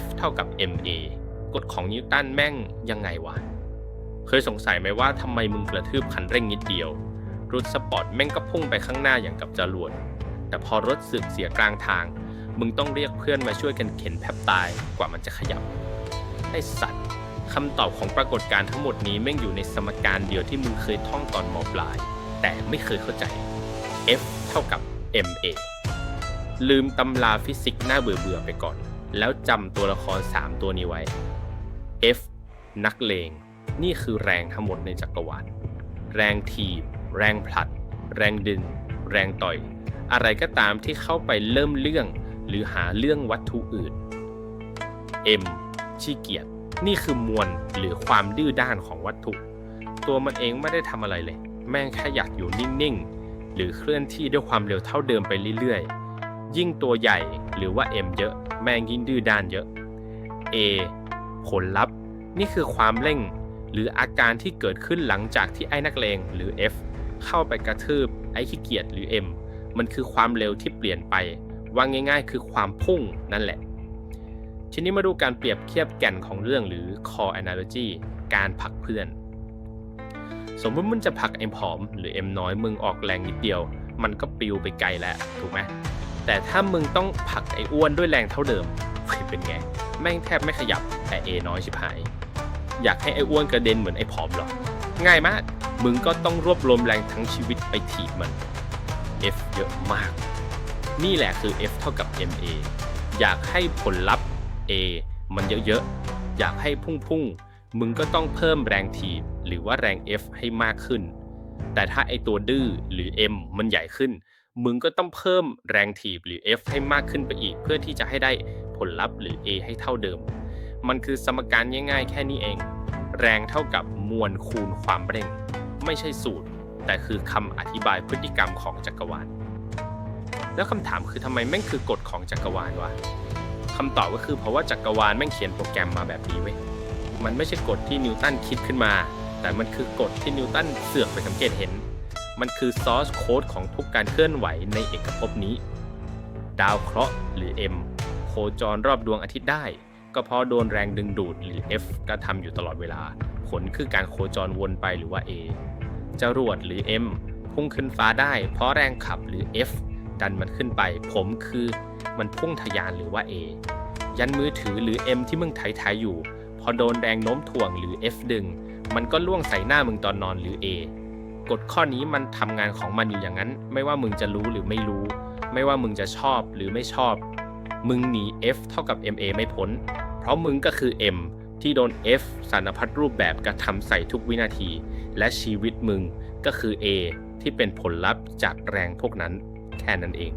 F เท่ากับ ma กฎของนิวตันแม่งยังไงวะ เคยสงสัยไหมว่าทำไมมึงกระทืบคันเร่งนิดเดียว รถสปอร์ตแม่งก็พุ่งไปข้างหน้าอย่างกับจรวด แต่พอรถสึกเสียกลางทาง มึงต้องเรียกเพื่อนมาช่วยกันเข็นแทบตายกว่ามันจะขยับ ไอสัตว์คำตอบของปรากฏการณ์ทั้งหมดนี้แม่งอยู่ในสมการเดียวที่มึงเคยท่องตอนมปลาย แต่ไม่เคยเข้าใจ F เท่ากับ ma ลืมตำราฟิสิกส์หน้าเบื่อๆไปก่อน แล้วจำตัวละคร 3 ตัวนี้ไว้ F นักเลง นี่คือแรงทั้งหมดในจักรวาล แรงถีบ แรงผลัด แรงดึง แรงต่อย อะไรก็ตามที่เข้าไปเริ่มเรื่อง หรือหาเรื่องวัตถุอื่น M ขี้เกียจนี่คือมวลหรือความดื้อด้านของวัตถุ ตัวมันเองไม่ได้ทำอะไรเลย แม่งแค่อยากอยู่นิ่งๆ หรือเคลื่อนที่ด้วยความเร็วเท่าเดิมไปเรื่อยๆ ยิ่งตัวใหญ่หรือว่า M เยอะ แม่งยิ่งดื้อด้านเยอะ A ผลลัพธ์ นี่คือความเร่ง หรืออาการที่เกิดขึ้นหลังจากที่ไอ้นักเลงหรือ F เข้าไปกระทืบไอ้ขี้เกียจหรือ M มันคือความเร็วที่เปลี่ยนไปว่าง่าย ๆ คือความพุ่งนั่นแหละ ทีนี้มาดูการเปรียบเทียบแก่นของเรื่องหรือ core analogy การผลักเพื่อน สมมติมึงจะผลักไอ้ผอมหรือเอ็มน้อยมึงออกแรงนิดเดียว มันก็ปลิวไปไกลแล้วถูกไหม แต่ถ้ามึงต้องผลักไอ้อ้วนด้วยแรงเท่าเดิมเฮ้ยเป็นไง แม่งแทบไม่ขยับแต่เอน้อยชิบหาย อยากให้ไอ้อ้วนกระเด็นเหมือนไอ้ผอมหรอ ง่ายมาก มึงก็ต้องรวบรวมแรงทั้งชีวิตไปถีบมัน F เยอะมาก นี่แหละคือ F เท่ากับ ma อยากให้ผลลัพธ์ A มันเยอะๆ อยากให้พุ่งๆ มึงก็ต้องเพิ่มแรงถีบหรือว่าแรง F ให้มากขึ้น แต่ถ้าไอตัวดื้อหรือ M มันใหญ่ขึ้น มึงก็ต้องเพิ่มแรงถีบหรือ F ให้มากขึ้นไปอีก เพื่อที่จะให้ได้ผลลัพธ์หรือ A ให้เท่าเดิม มันคือสมการง่ายๆ แค่นี้เอง แรงเท่ากับมวลคูณความเร่ง ไม่ใช่สูตร แต่คือคำอธิบายพฤติกรรมของจักรวาล แล้วคำถามคือทำไมแม่งคือกฎของจักรวาลวะคำตอบก็คือเพราะว่าจักรวาลแม่งเขียนโปรแกรมมาแบบนี้เว้ย มันไม่ใช่กฎที่นิวตันคิดขึ้นมา แต่มันคือกฎที่นิวตันเสือกไปสังเกตเห็น มันคือซอสโค้ดของทุกการเคลื่อนไหวในเอกภพนี้ ดาวเคราะห์หรือ M โคจรรอบดวงอาทิตย์ได้ ก็เพราะโดนแรงดึงดูดหรือ F กระทำอยู่ตลอดเวลา ผลคือการโคจรวนไปหรือว่า A จรวดหรือ M พุ่งขึ้นฟ้าได้ เพราะแรงขับหรือ F ดันมันขึ้นไป ผมคือมันพุ่งทะยานหรือว่า A ยันมือถือหรือ M ที่มึงไถๆอยู่ พอโดนแรงโน้มถ่วงหรือ F ดึง มันก็ล่วงใส่หน้ามึงตอนนอนหรือ A กฎข้อนี้มันทำงานของมันอยู่อย่างนั้น ไม่ว่ามึงจะรู้หรือไม่รู้ ไม่ว่ามึงจะชอบหรือไม่ชอบ มึงหนี F เท่ากับ MA ไม่พ้น เพราะมึงก็คือ M ที่โดน F สารพัดรูปแบบกระทำใส่ทุกวินาที และชีวิตมึงก็คือ A ที่เป็นผลลัพธ์จากแรงพวกนั้นแค่นั้นเอง